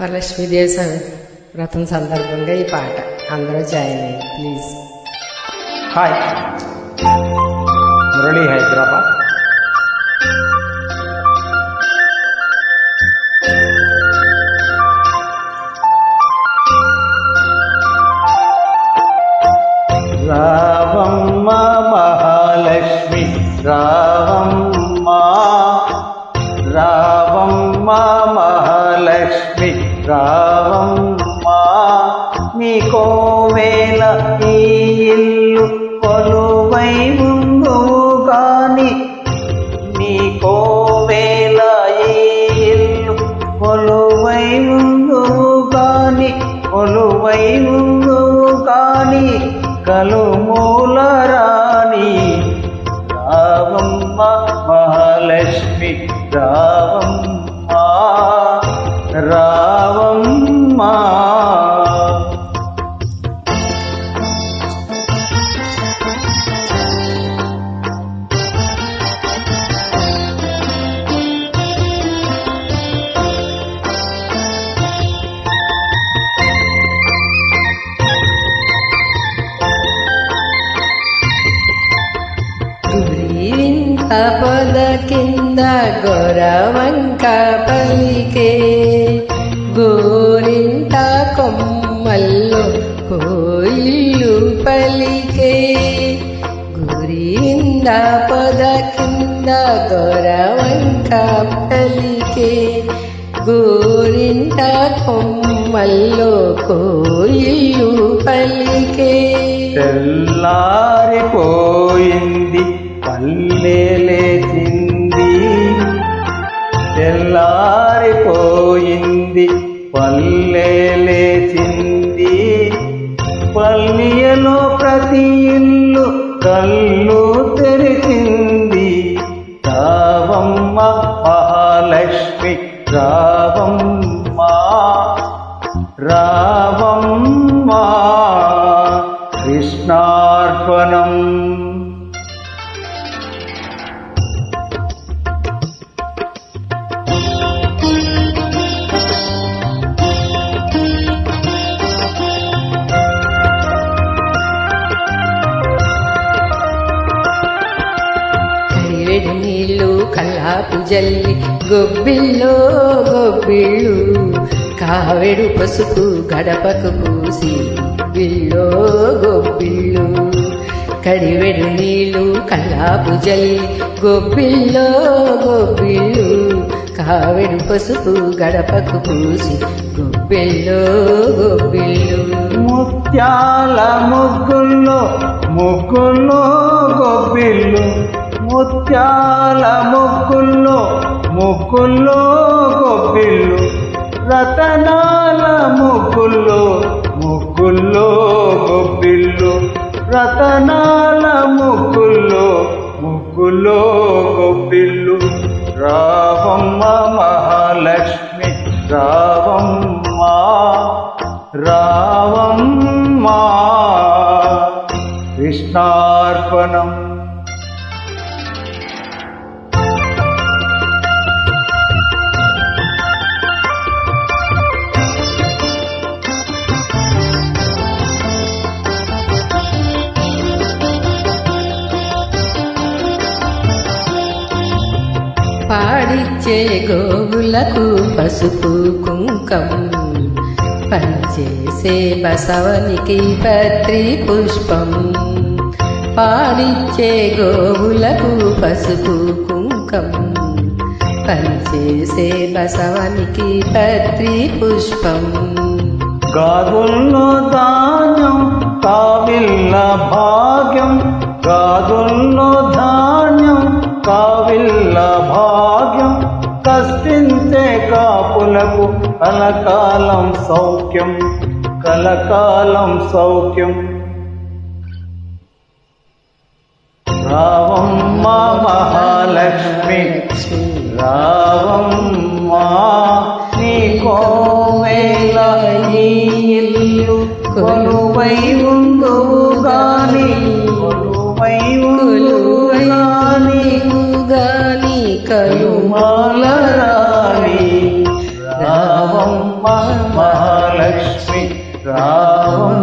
వరలక్ష్మీదేవి వ్రతం సందర్భంగా ఈ పాట. అందరూ జాయిన్ అయ్యి ప్లీజ్. హాయ్ మురళీ హైదరాబాద్. రావమ్మ మహాలక్ష్మి రావమ్మ. రావమ్మ మహాలక్ష్మి రావమ్మా రావమ్మ నీకోవేళ ఈ ఇల్లు కొలువై ఉందో గాని నీకోవేళ ఈ ఇల్లు కొలువై ఉందో కాని కొలువై ఉందో కాని కలుమూల రాణి రావమ్మ మహాలక్ష్మి రా కింద గొరవంక పలికే గోరింట కొమ్మల్లో కోయిల్లు పలికే గురింద పొద కింద గొరవంక పలికే గోరింట కొమ్మల్లో కోయిల్లు పలికే తెల్లారిపోయింది పల్లె ప్రతి ఇల్లు కళ్ళు తెరిచింది రావమ్మ మహాలక్ష్మి రావమ్మ రావమ్మ. కృష్ణార్పణం నీళ్ళు కల్లాపు జల్లి గొబ్బిల్లో గొబ్బిళ్ళు కావెడు పసుపు గడపకు పూసి బిల్లో గొబ్బిళ్ళు. కడివెడు నీళ్ళు కల్లాపు జల్లి గొబ్బిల్లో గొబ్బిళ్ళు కావెడు పసుపు గడపకు పూసి గొబ్బిల్లో గొబ్బిళ్ళు. ముత్యాల ముగ్గుల్లో ముగ్గుల్లో గొబ్బిళ్ళు. ముత్యాల ముగ్గుల్లో ముగ్గుల్లో గొబ్బిళ్ళు రతనాల ముగ్గుల్లో ముగ్గుల్లో గొబ్బిళ్ళు రతనాల ముగ్గుల్లో ముగ్గుల్లో గొబ్బిళ్ళు రావమ్మ మహాలక్ష్మి రావమ్మ రావమ్మ. కృష్ణార్పణం పాడిచ్చే గోవులకు పసుపు కుంకం. పనిచేసే బసవనికి పత్రి పుష్పం. పాడిచ్చే గోవులకు పసుపు కుంకం. పనిచేసే బసవనికి పత్రి పుష్పం. గాదుల్లో ధాన్యం కావిల్ల భాగ్యం గాదుల్లో కాపులకు కలకాలం సౌఖ్యం కలకాలం సౌఖ్యం రావం మా మహాలక్ష్మి రావమ్మ నీకోవేళ ఈ ఇల్లు కొలువై ఉందో గాని కొలువై ఉందో గాని గాని కలుమాల మహాలక్ష్మి రావమ్మ